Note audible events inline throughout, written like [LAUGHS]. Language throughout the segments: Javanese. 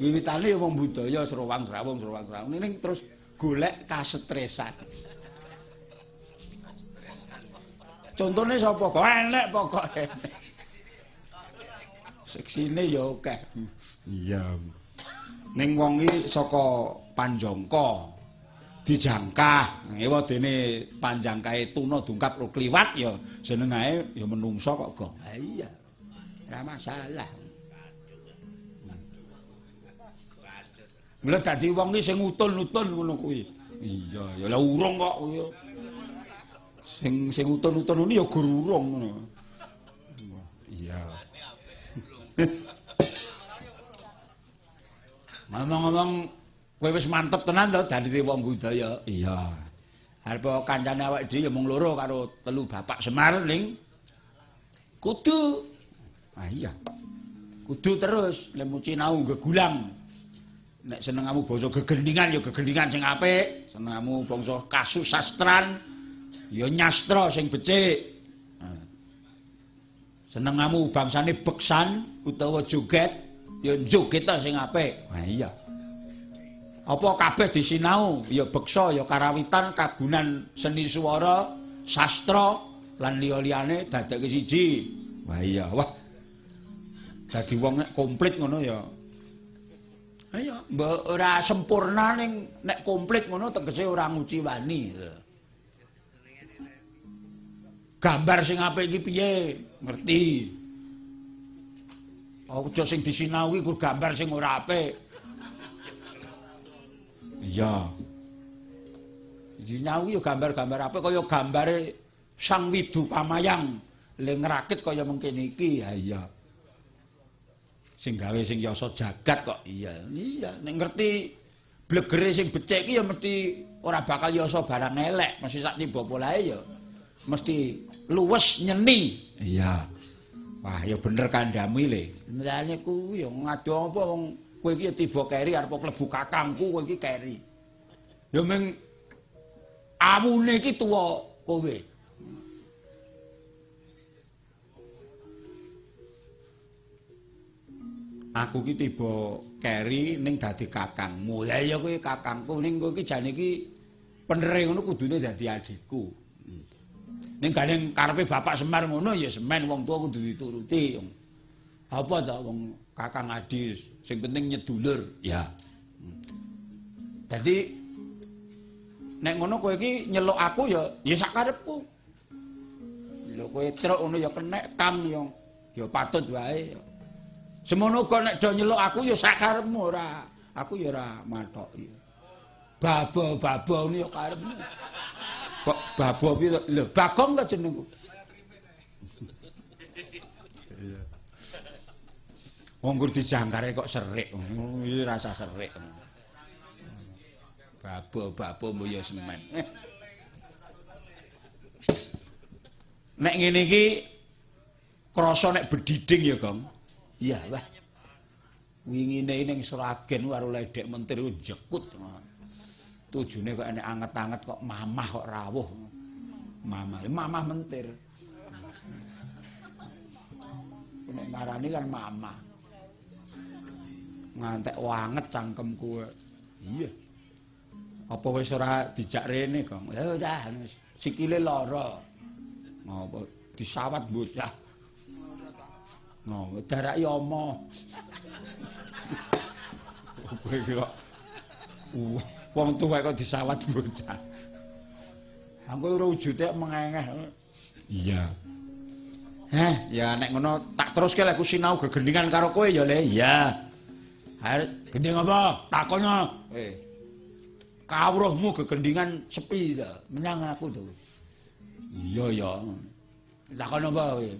Wiwitane ya wong budaya Srawang Srawung Srawang Srawung ning terus golek kasetresan. Contone sapa kok enek pokoke. Seksine ya akeh. Iya. Ning wong iki saka Panjangka dijangkah. Ewa dene panjangkae tuna dungkap ro kliwat ya jenenge ya menungso kok gong. Ha iya. Ora masalah. Mula dadi wong iki sing utun-utun ngono kuwi. Iya, ya lah urung kok kuwi. Sing sing utun-utun ngene ya gur urung ngono. Iya. Ngomong-ngomong kowe wis mantep tenan to dadi wong budaya. Iya. Arep kancane awake dhewe ya mung loro karo telu bapak Semar ning kudu. Ah iya. Kudu terus lemu sinau gegulang. Nek senengamu basa gegendingan ya gegendingan sing apik, senengamu bangsa kasusastran ya nyastra sing becik. Senengamu bangsane beksan utawa joget ya joget sing apik. Ha iya. Apa kabeh disinau ya beksa ya karawitan kagunan seni swara, sastra lan liya-liyane dadekke siji. Wah iya, wah. Dadi wong komplit ngono ya Ayo, mbok ora sempurna ning nek komplit ngono tegese ora nguci wani. Gambar sing apik iki piye? Ngerti. Aja sing disinau kuwi gambar sing ora apik. Iya. Dinau yo gambar-gambar apik kaya gambare Sang Widu Pamayang le ngrakit kaya mengkene iki. Ha iya. Sing gawe sing yasa jagat kok. Iya. Iya nek ngerti blegere sing becik iki ya mesti ora bakal yasa barang elek. Mesti sak tiba polahe ya mesti luwes nyeni. Iya. Wah ya bener kandhami le. Lane kuwi ya ngado apa wong kowe iki tiba keri arep klebu kakangku kowe iki keri. Ya meng amune iki tuwa kowe aku ki tiba keri ning dadi kakangmu. Lah ya kowe kakangku ning kowe ki jane iki penere ngono kudune dadi adikku. Ning gandeng karepe bapak Semar ngono ya semen wong tua kudu dituruti. Apa ta wong kakang adi sing penting nyedulur ya. Dadi nek ngono kowe iki nyeluk aku ya ya sak karepku. Lho kowe truk ngono ya kenek kam ya ya patut wae. Semono kok nek do nyeluk aku ya sakarepmu ora. Aku ya ora mathoki. Babo-babo ni ya karepmu. Kok babo piye lho Bagong ta jenengku? Wong gur dijangkare kok serik. Iki rasa serik. Babo-babo mboyo semen. Nek ngene iki krasa nek bediding ya, Gong. Iya, wah. Wingine ning Sragen karo ledek menteri jekut. Tujune kok enek anget-anget kok mamah kok rawuh. Mamah, mamah mentir. Nek marani kan mamah. Ngantek wanget cangkemku. Iya. Apa wis ora dijak rene, Kong? Ya udah, sikile lara. Ngopo disawat bocah. No, darak yomo. Kowe iki kok wong tuwa kok disawat bocah. Aku ora wujude mengengeh. Iya. Heh, ya nek ngono tak teruske lek sinau gegendingan karo kowe ya le. Iya. Are gending apa? Takonnya. Eh. Kawruhmu gegendingan sepi ta? Menyang aku to. Iya ya. Takon apa kowe?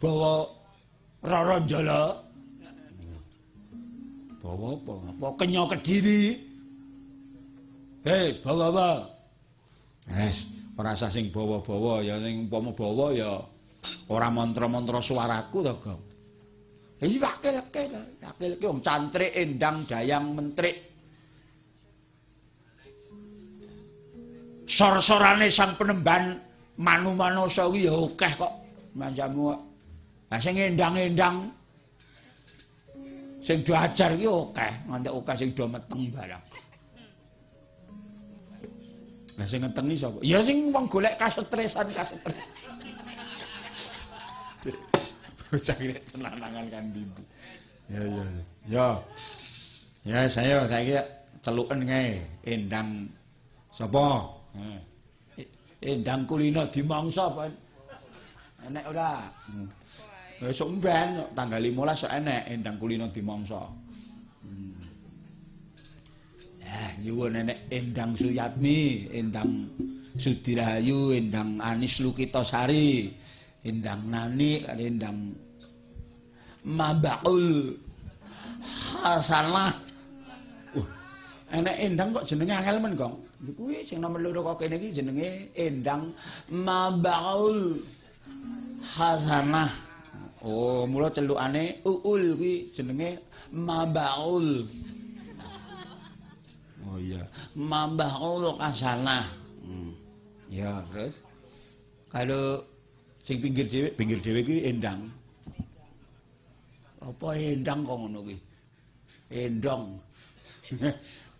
Bawa Rara Jala. Bawa apa? Apa kenya Kediri? Hei, bawa apa? Ora usah sing bawa-bawa ya sing umpama bawa ya ora mantra-mantra suaraku to, Gong. Iki wakil-wakil, wakil-wakil wong cantrik endang dayang mentrik. Sor-sorane sang penemban manu-manusa kuwi ya akeh kok manjamu. Lah sing endang-endang Sing do ajar iki akeh, nganti akeh sing do meteng barang. Lah sing ngetengi sapa? Ya sing wong golek kasetresan kasetres. [LAUGHS] Bocah iki senanangan kan dindu. Ya ya ya. Ya saya saiki celuken kae endang sapa? Endang kulino dimangsa apa? Enek ora? Besok mben tanggal 15 sok enek endang kulino dimangsa. Hmm. Eh, nyuwun enek endang Suyatmi, endang Sudirahayu, endang Anis Lukitasari, endang Nani, endang Mabakul Hasanah. Uh, enek endang kok jenenge angel men, Kong? Kuwi sing nomor loro kok kene iki jenenge endang Mabakul Hasanah. Oh, mula celukane Uul kuwi jenenge Mabaul. Oh iya, Mabaul Hasanah. Hmm. Ya, terus kalau sing pinggir dhewe, pinggir dhewe kuwi endang. Apa endang kok ngono kuwi? Endong. [LAUGHS]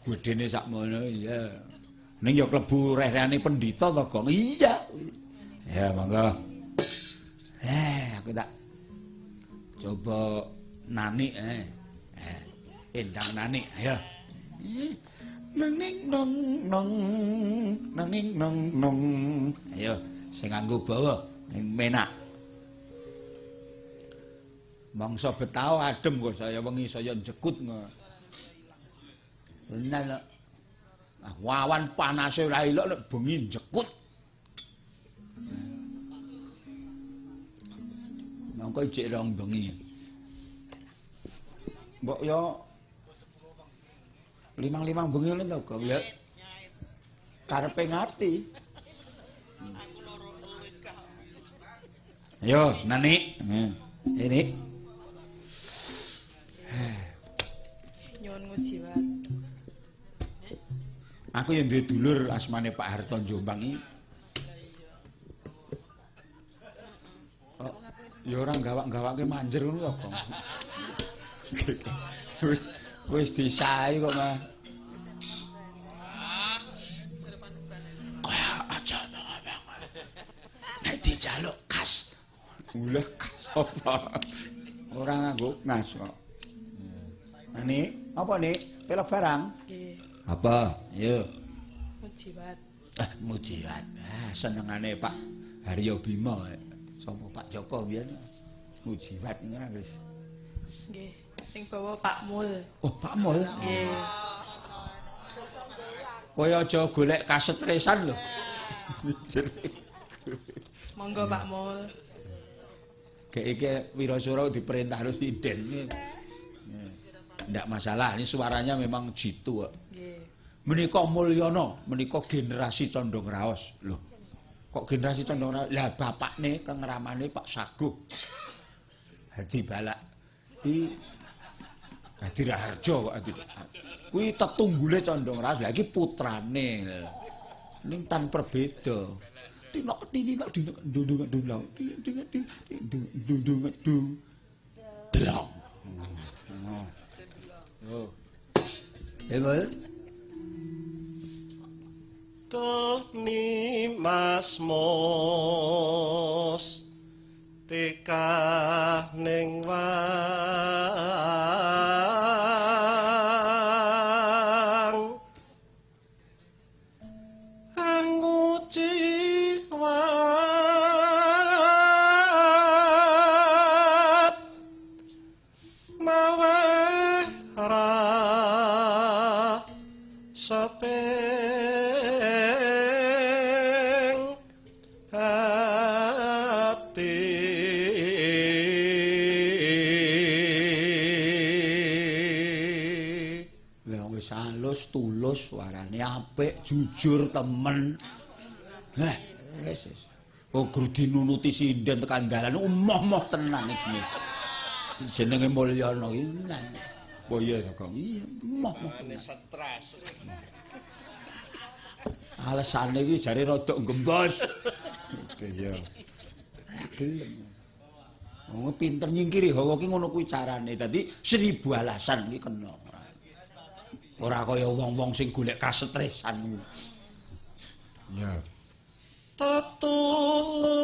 Gedene sakmono ya. Ning ya klebu reh-rehane pendhita to, Gong. Iya. Ya, monggo. Eh, aku tak coba nani eh. Eh, endang nani, ayo. Nang ning nong nong nang ning nong nong. Ayo, sing nganggo bawa ning menak. Mangsa betao adem kok saya wengi saya jekut ngono. Benar ah, wawan panase ora ilok nek bengi jekut. Mongko ijik rong bengi. Mbok yo limang-limang bengi ngene to, Kang. Ya. Karepe ngati. Yo, Nani. Ini. Nyuwun ngujiwat. Aku yang duwe dulur asmane Pak Harto Jombang iki. Oh, ya ora gawak-gawake manjer ngono kok, Bang. [LAUGHS] Wis wis disae kok, Mas. Kaya aja to, Bang. Nek dijaluk kas. Ulah kas apa? Ora nganggo ngas kok. Ani, apa nih? Pelok barang? Nggih, Apa? Yo. ngujiwat. Ah, mujiat. Ah, senengane Pak Haryo Bima. eh. Sapa Pak Joko biyen? Mujiat ngono wis. Nggih, sing bawa Pak Mul. Oh, Pak Mul. Nggih. Kaya aja golek kasetresan lho. Monggo Pak Mul. Kayak iki Wirasura diperintah harus dinden. Ndak masalah, ini suaranya memang jitu. Menika Mulyono, menika generasi condong raos. Loh. Kok generasi condong raos? Lah bapakne kengramane Pak Saguh. Hadi balak. Iki Hadi Raharjo kok Hadi. Kuwi tetunggule condong raos. Lah iki putrane. Ning tan perbeda. Tinok tini nak dinok ndundung ndundung. Dinok ndundung ndundung. Delong. Oh. Oh. Emel. Toni Mas Mos Teka ning wang suarane apik, jujur temen. Lah, wis wis. Oh, guru dinunuti sinden tekan dalan umoh-moh tenan iki. Jenenge Mulyono iki. Lah, Oh iya Kang. Iya, umoh-moh. tenan. stres Alesane iki jare rada gembos. Oke ya. Gelem. Oh, pinter nyingkiri hawa ki ngono kuwi carane. Dadi seribu alasan iki kena. Ora kaya wong-wong sing golek kasetresan. Ya. Tetulunga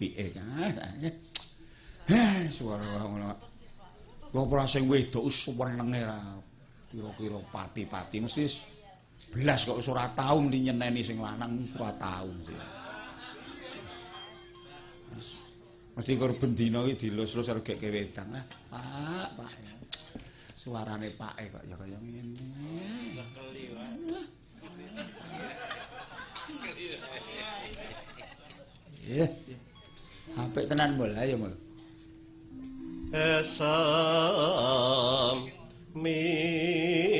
apike. Heh, suara ngono. Wong ora sing wedok wis senenge ra kira-kira pati-pati mesti belas kok ora tau mesti nyeneni sing lanang ora tau mesti. Karo bendina iki dilus-lus karo gek wedang. Ah, Pak, Pak. Suarane pake kok ya kaya ngene. Iya. Apik tenan mul, ayo mul. esam mihra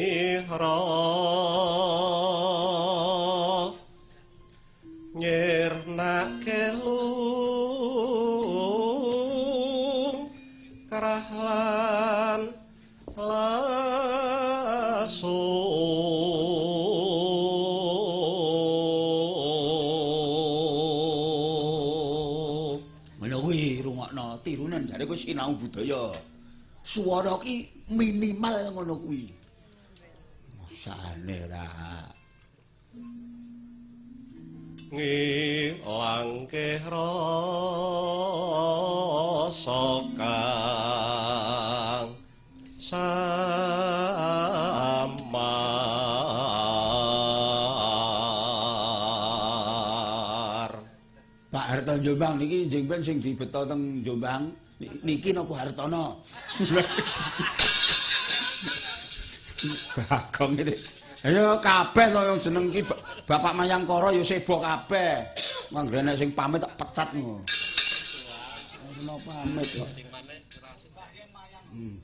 tirunan jare kuwi sinau budaya. Suara ki minimal ngono kuwi. Masane ra. ngilangke rasa kang Pak Harto Jombang niki njing ben sing dibeto teng Jombang Ni- niki napa Hartono? Bagong iki. Ayo kabeh to yang jeneng ki Ba- Bapak Mayangkara ya sibuk kabeh. Manggrene nek sing pamit tak pecat ngono. Ono pamit kok. Hmm.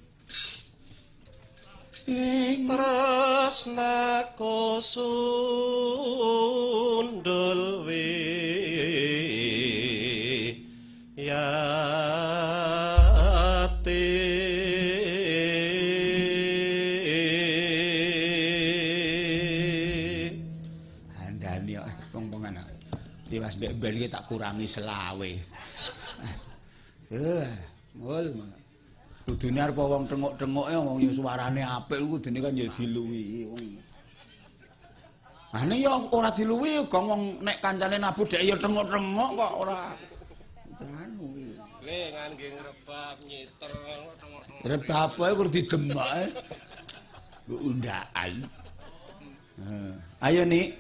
Ing tresnaku sundul yati ben iki tak kurangi selawe. Eh, mul. Kudune arep wong tengok-tengoke wong yo suarane apik kudune kan ya diluwi wong. Ane ya ora diluwi uga wong nek kancane nabu dek ya tengok-tengok kok ora anu. le ngangge ngrebab nyiter Rebab ae kur didemak. eh. Mbok undakan. Eh, Ayo nih.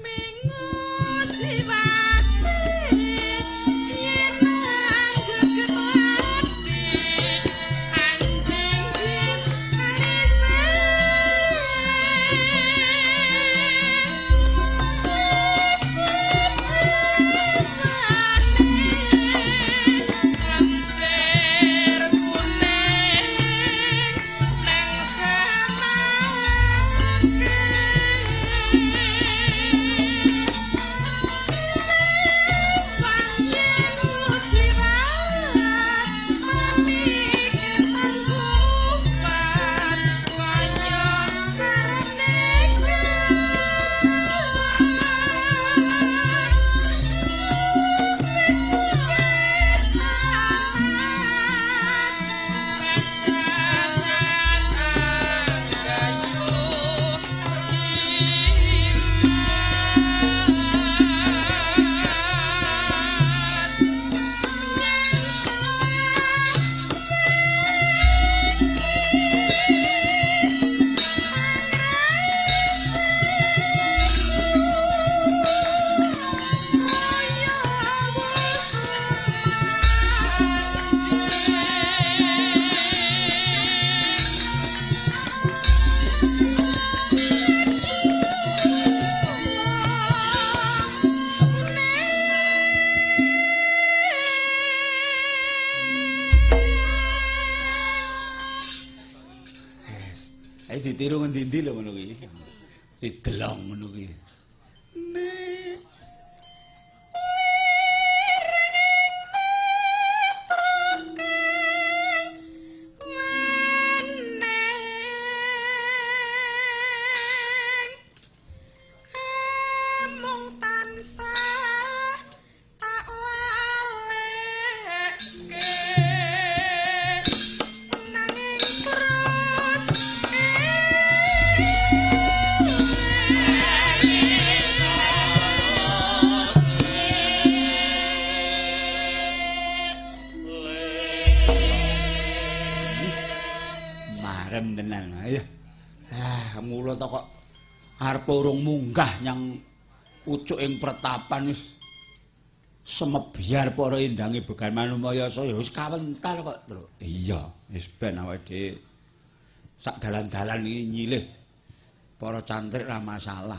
me. Tenan. Ayo. Ah, mula to kok arep urung munggah nyang pucuking pretapan wis semebyar para indange began manumaya saya wis kawentar kok, Tru. Iya, wis ben awake dhewe sak dalan-dalan iki nyilih para cantrik ra masalah.